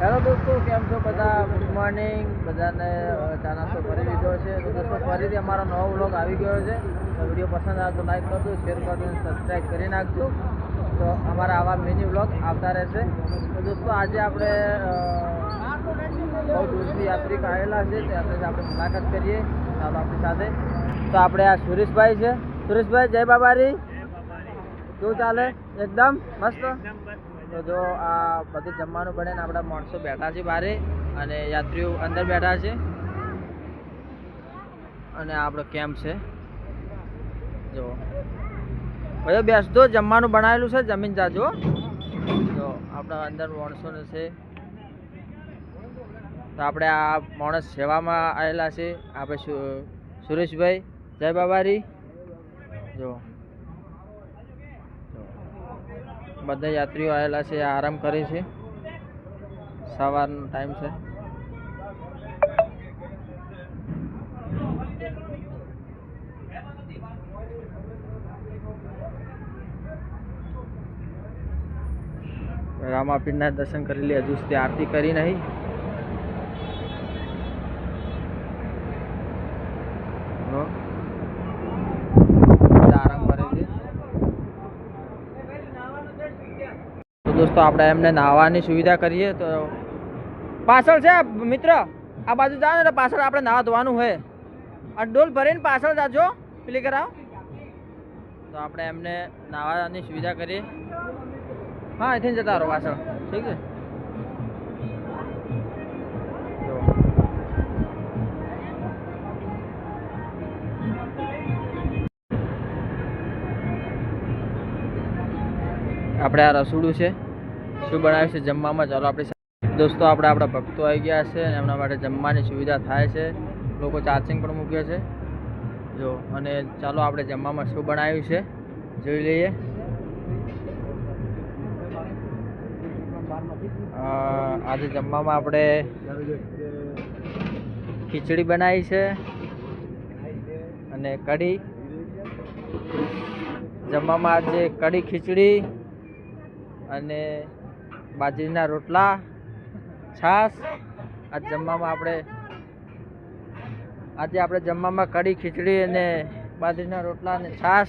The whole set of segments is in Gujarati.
હેલો દોસ્તો, કેમ છો બધા? ગુડ મોર્નિંગ બધાને ચા નાસ્તો કરી લીધો છે. તો દોસ્તો, ફરીથી અમારો નવો વ્લોગ આવી ગયો છે. તો વીડિયો પસંદ આવે તો લાઈક કરજો શેર કરજો સબસ્ક્રાઈબ કરી નાખજો. તો અમારા આવા મિની વ્લોગ આવતા રહેશે. તો દોસ્તો, આજે આપણે બહુ દૂરથી યાત્રિક આવેલા છે. ત્યાંથી આપણે મુલાકાત કરીએ. ચાલો આપણી સાથે. તો આપણે આ સુરેશભાઈ છે. સુરેશભાઈ, જય બાબારી. કેવું ચાલે? એકદમ મસ્ત? તો જો આ બધું જમવાનું બને ને આપણા માણસો બેઠા છે બારે અને યાત્રીઓ અંદર બેઠા છે. અને આપણો કેમ્પ છે. જો. ભાઈઓ બેસતો જમવાનું બનાવેલું છે જમીન જાજો. જો આપણા અંદર માણસો ને છે. તો આપણે આ માણસ સેવામાં આવેલા છે. આપણે સુરેશભાઈ. જય બાબારી. જો. બધા યાત્રીઓ આવેલા છે, આરામ કરે છે. સવારનો ટાઈમ છે. રામાપીરના દર્શન કરી લે, હજુ સુધી આરતી કરી નહીં હો. બધા આરામ કરે છે તો દોસ્તો, આપણે એમને નાહવાની સુવિધા કરીએ તો પાછળ છે, મિત્ર. આ બાજુ જાઓ ને પાછળ આપણે નાહવા ધોવાનું હોય આ ડોલ ભરીને પાછળ જાજો. પેલી કરાવ તો આપણે એમને નાહવાની સુવિધા કરીએ. હા, અહીંથી જતા રહો પાછળ. ઠીક છે? આપણે આ રસોડું છે. શું બનાવ્યું છે જમવામાં? ચાલો આપણી દોસ્તો, આપણે આપણા ભક્તો આવી ગયા છે અને એમના માટે જમવાની સુવિધા થાય છે. લોકો ચાર્જિંગ પણ મૂકે છે. જો, અને ચાલો આપણે જમવામાં શું બનાવ્યું છે? જોઈ લઈએ. આજે જમવામાં આપણે ખીચડી બનાવી છે અને કઢી. જમવામાં આજે કઢી ખીચડી અને બાજરીના રોટલા, છાશ. આ જમવામાં આપણે, આજે આપણે જમવામાં કઢી, ખીચડી અને બાજરીના રોટલા અને છાશ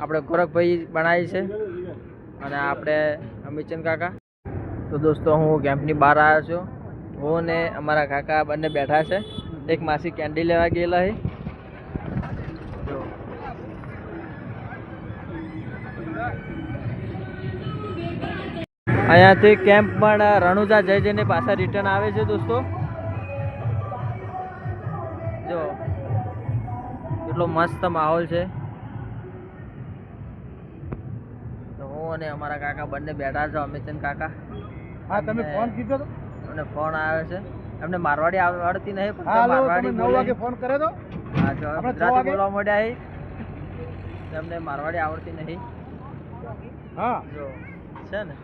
આપણે ગોરખભાઈ બનાવી છે. અને આપણે અમિચંદ કાકા. તો દોસ્તો, હું કેમ્પની બહાર આવ્યો છું. હું ને અમારા કાકા બંને બેઠા છે. એક માસી કેન્ડી લેવા ગયેલા છે. અહીંયાથી કેમ્પ પણ રણુજા જઈ જઈને પાછા રિટર્ન આવે છે દોસ્તો. જો કેટલો મસ્ત માહોલ છે. તો હું અને અમારા કાકા બંને બેઠા છો અમિતચંદ કાકા. હા તમે ફોન કીધો તો. એમને ફોન આવે છે. એમને મારવાડી આવડતી નહીં પણ તે મારવાડી નવ બોલે વાગે ફોન કરે તો. હા જો ગુજરાતી બોલવા મળ્યા છે એમને મારવાડી આવડતી નહીં. હા. જો છે ને?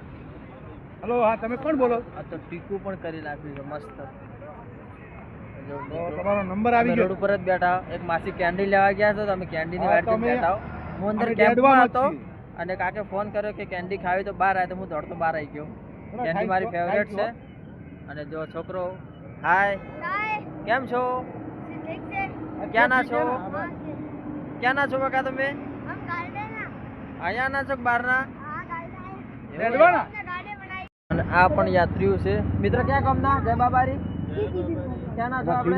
હલો હા તમે કોણ બોલો? આ તો ટીકુ પણ કરી નાખ્યું છે મસ્ત. તમારો નંબર આવી ગયો. રોડ ઉપર જ બેઠા એક માસી કેન્ડી લેવા ગયા તો અમે કેન્ડી ની અમે- બેઠા હું. અંદર કેમ્પમાં હતો અને કાકે ફોન કર્યો કે કેન્ડી ખાવી તો બહાર આવ્યો તો હું દોડતો બહાર આવી ગયો. કેન્ડી મારી ફેવરેટ છે. અને જો છોકરો હાય કેમ છો? ક્યાં ના છો? ક્યાં ના છો કાકા તમે? અહીંયા ના છો બહાર? ડેડવાના? અને આ પણ યાત્રીઓ છે. મિત્ર ક્યાં ગામના? જય બાબારી. ક્યાં ના છો આપણે?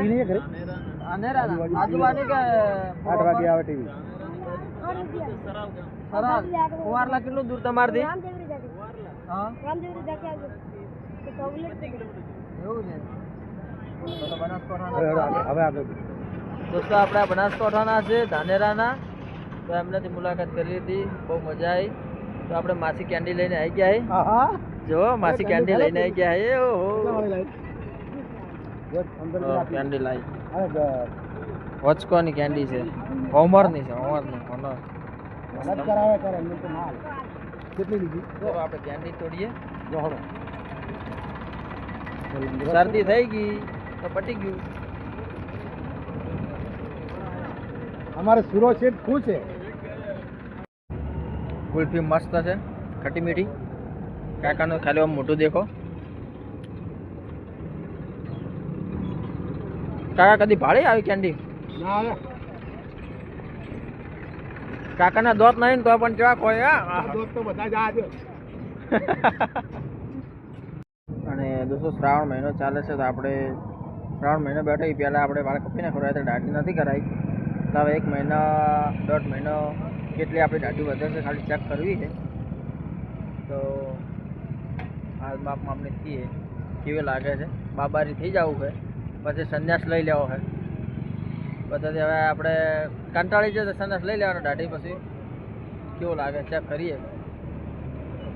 અનેરાના. આજુબાજુ કે આઠ વાગે આવે ટીવી. સરાવ કુવારલા કેટલું દૂર તમારથી? હા? એવું છે. દોસ્તો આપણા બનાસકાંઠાના છે ધાનેરાના. તો એમનાથી મુલાકાત કરી હતી બહુ મજા આવી. તો આપણે માસી કેન્ડી લઈને આવી ગયા જો માસી કેન્ડી લઈને આવી ગયા હે ઓહો. કેન્ડી લાવી વચકોની કેન્ડી છે. હોમરની છે હોમરની હોમર મદદ કરાવે કરે એમને તો માલ. કેટલી લીધી? તો આપણે કેન્ડી તોડીએ. જોડો શરદી થઈ ગઈ. તો પટી ગયું. અમારે સુરો શેઠ શું છે? કુલ્ફી મસ્ત છે ખટી મીઠી. કાકાનું ખાલી આમ મોટું દેખો. કાકા કદી ભાડે આવી કેન્ડી ના કાકાના દોત નહીં ને તો પણ કેવા કોઈ અને દોસ્તો શ્રાવણ મહિનો ચાલે છે તો આપણે શ્રાવણ મહિનો બેઠો એ પહેલાં આપણે વાળ કપીને ખવડાવી તો દાઢી નથી કરાવી તો હવે એક મહિના દોઢ મહિનો કેટલી આપણી દાઢી વધે છે ખાલી ચેક કરવી છે. તો હાલ મામની થઈએ કેવી લાગે છે? બાબારી થઈ જવું છે, પછી સંન્યાસ લઈ લેવો છે. બધાથી હવે આપણે કંટાળી જાય તો સંન્યાસ લઈ લેવાનો દાઢી પછી. કેવું લાગે? ચેક કરીએ.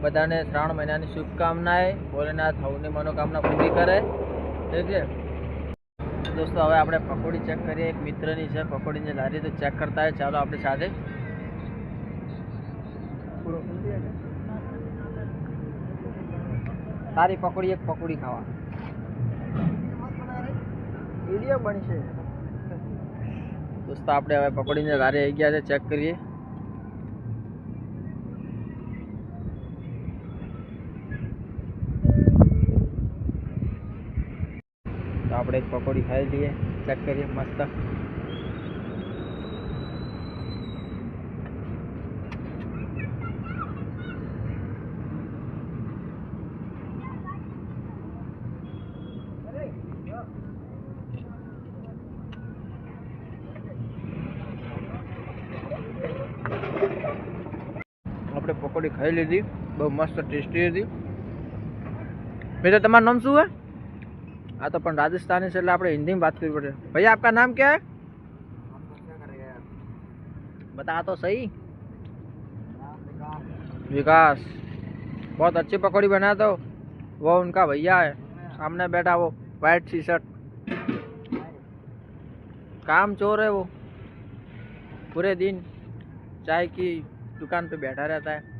બધાને શ્રાવણ મહિનાની શુભકામનાએ ભોલેનાથ હવની મનોકામના પૂરી કરે. ઠીક છે? દોસ્તો, હવે આપણે પકોડી ચેક કરીએ. એક મિત્રની છે, પકોડીની લારી તો ચેક કરતા હોય. ચાલો આપણી સાથે. તારી પકોડી એક પકોડી ખાવા વીડિયો બનશે. દોસ્તો આપણે હવે પકોડીને લારી આવી ગયા છે ચેક કરીએ. તો આપણે એક પકોડી ખાઈ લઈએ ચેક કરીએ મસ્ત. આપણે પકોડી ખાઈ લીધી બહુ મસ્ત ટેસ્ટી હતી મિત્ર તમારું નામ શું હે આ તો પણ રાજસ્થાની છે એટલે આપણે હિન્દીમાં बात करनी पड़े भैया आपका नाम क्या है बता तो सही विकास बहुत अच्छी पकौड़ी बना तो वो उनका भैया है सामने बैठा वो वाइट टी शर्ट काम चोर है वो पूरे दिन चाय की दुकान पे बैठा रहता है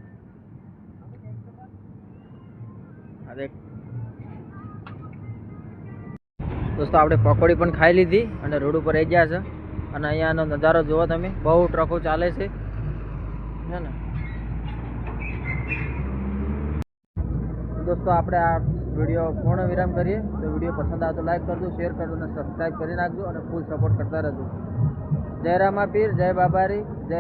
દોસ્તો, આપણે પકોડી પણ ખાઈ લીધી અને રોડ ઉપર આવી ગયા છે. અને અહીંયાનો નજારો જુઓ તમે, બહુ ટ્રકો ચાલે છે. દોસ્તો, આપણે આ વીડિયો પૂર્ણ વિરામ કરીએ. તો વીડિયો પસંદ આવે તો લાઈક કરજો શેર કરજો અને સબસ્ક્રાઈબ કરી નાખજો અને ફૂલ સપોર્ટ કરતા રહેજો. જય રામાપીર, જય બાબારી, જય